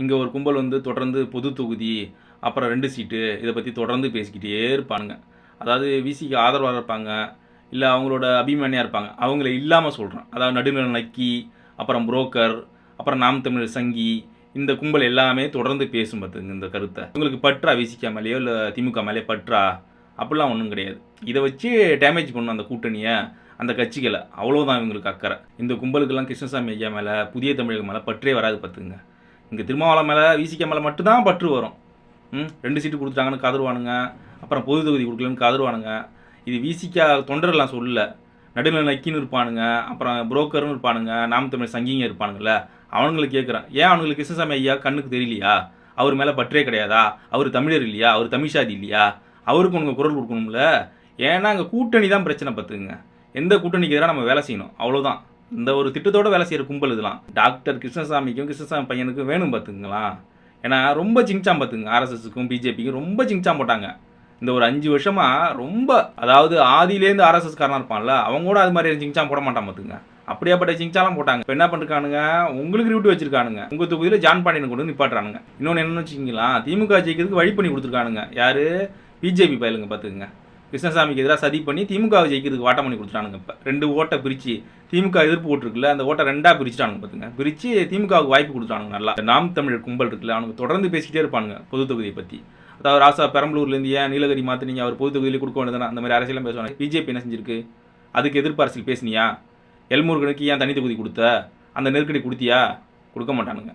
இங்கே ஒரு கும்பல் வந்து தொடர்ந்து பொது தொகுதி அப்புறம் ரெண்டு சீட்டு இதை பற்றி தொடர்ந்து பேசிக்கிட்டே இருப்பானுங்க. அதாவது விசிக்கு ஆதரவாக இருப்பாங்க இல்லை அவங்களோட அபிமானியாக இருப்பாங்க. அவங்கள இல்லாமல் சொல்கிறேன் அதாவது நடுநிலை நக்கி அப்புறம் புரோக்கர் அப்புறம் நாம் தமிழ் சங்கி இந்த கும்பல் எல்லாமே தொடர்ந்து பேசும் பார்த்துங்க இந்த கருத்தை. உங்களுக்கு பற்றா விசிக்கா மேலேயோ இல்லை திமுக மேலேயோ பற்றா? அப்படிலாம் ஒன்றும் கிடையாது. இதை வச்சு டேமேஜ் பண்ணும் அந்த கூட்டணியை அந்த கட்சிகளை அவ்வளோதான் இவங்களுக்கு அக்கறை. இந்த கும்பலுக்கெல்லாம் கிருஷ்ணசாமி ஐயா மேலே புதிய தமிழகம் மேலே பற்றே வராது பார்த்துங்க இங்கே திருமாவளம் மேலே விசிக்க மேலே மட்டும்தான் பற்று வரும். ம் ரெண்டு சீட்டு கொடுத்துட்டாங்கன்னு கதறுவானுங்க. அப்புறம் பொது தொகுதி கொடுக்கலன்னு கதறுவானுங்க. இது விசிக்கா தொண்டர்லாம் சொல்லல. நடுவில் நக்கின்னு இருப்பானுங்க. அப்புறம் புரோக்கர்னு இருப்பானுங்க. நாம் தமிழ் சங்கிங்க இருப்பானுங்கல்ல. அவனுங்களுக்கு கேட்குறேன் ஏன் அவனுங்களுக்கு கிருஷ்ணசாமி ஐயா கண்ணுக்கு தெரியலையா? அவர் மேலே பற்றே கிடையாதா? அவர் தமிழர் இல்லையா? அவர் தமிழ்சாதி இல்லையா? அவருக்கு உனக்கு குரல் கொடுக்கணும்ல? ஏன்னா அங்கே கூட்டணி தான் பிரச்சனை பார்த்துக்குங்க. எந்த கூட்டணிக்கு எதிராக நம்ம வேலை செய்யணும். அவ்வளோதான் இந்த ஒரு திட்டத்தோட வேலை செய்கிற கும்பல் இதெல்லாம். டாக்டர் கிருஷ்ணசாமிக்கும் கிருஷ்ணசாமி பையனுக்கும் வேணும் பார்த்துங்களா ஏன்னா ரொம்ப சிங்சாம் பார்த்துங்க ஆர்எஸ்எஸ்க்கும் பிஜேபிக்கும் ரொம்ப சிங்சாம் போட்டாங்க. இந்த ஒரு அஞ்சு வருஷமா ரொம்ப அதாவது ஆதியிலேருந்து ஆர்எஸ்எஸ்காரனாக இருப்பான்ல அவங்க கூட அது மாதிரி சிங்சாம் போட மாட்டான் பார்த்துங்க அப்படியாப்பட்ட சிங்சாலாம் போட்டாங்க. இப்போ என்ன பண்ணிருக்கானுங்க? உங்களுக்கு ரூட் வச்சிருக்கானுங்க. உங்க தொகுதியில் ஜான் பாண்டியன் கொண்டு வந்து நிப்பாட்டுறானுங்க. இன்னொன்று என்னன்னு வச்சுக்கிங்களா? திமுக ஜெயிக்கிறதுக்கு வழி பண்ணி கொடுத்துருக்கானுங்க. யாரு? பிஜேபி பயலுங்க பார்த்துக்குங்க. கிருஷ்ணசாமிக்கு எதிராக சதி பண்ணி திமுகவை ஜெயிக்கிறதுக்கு வாட்டம் பண்ணி கொடுத்துட்டானுங்க இப்போ. ரெண்டு ஓட்டை பிரித்து திமுக எதிர்ப்பு ஓட்டுருக்குல்ல அந்த ஓட்டை ரெண்டாக பிரிச்சுட்டானுங்க பார்த்துங்க பிரித்து திமுகவுக்கு வாய்ப்பு கொடுத்துட்டானுங்க நல்லா. நாம் தமிழர் கும்பல் இருக்குல்ல அவனுக்கு தொடர்ந்து பேசிக்கிட்டே இருப்பானுங்க பொது தொகுதியை பற்றி அதாவது ராசா பெரம்பலூர்லேருந்து ஏன் நீலகிரி மாற்றினீங்க அவர் பொது தொகுதியிலே கொடுக்க வேண்டியதானே அந்த மாதிரி அரசியலாம் பேசுவாங்க. பிஜேபி என்ன செஞ்சிருக்கு? அதுக்கு எதிர்ப்பு அரசியல் பேசுனியா? எல்முருகனுக்கு ஏன் தனி தொகுதி கொடுத்த? அந்த நெருக்கடி கொடுத்தியா? கொடுக்க மாட்டானுங்க.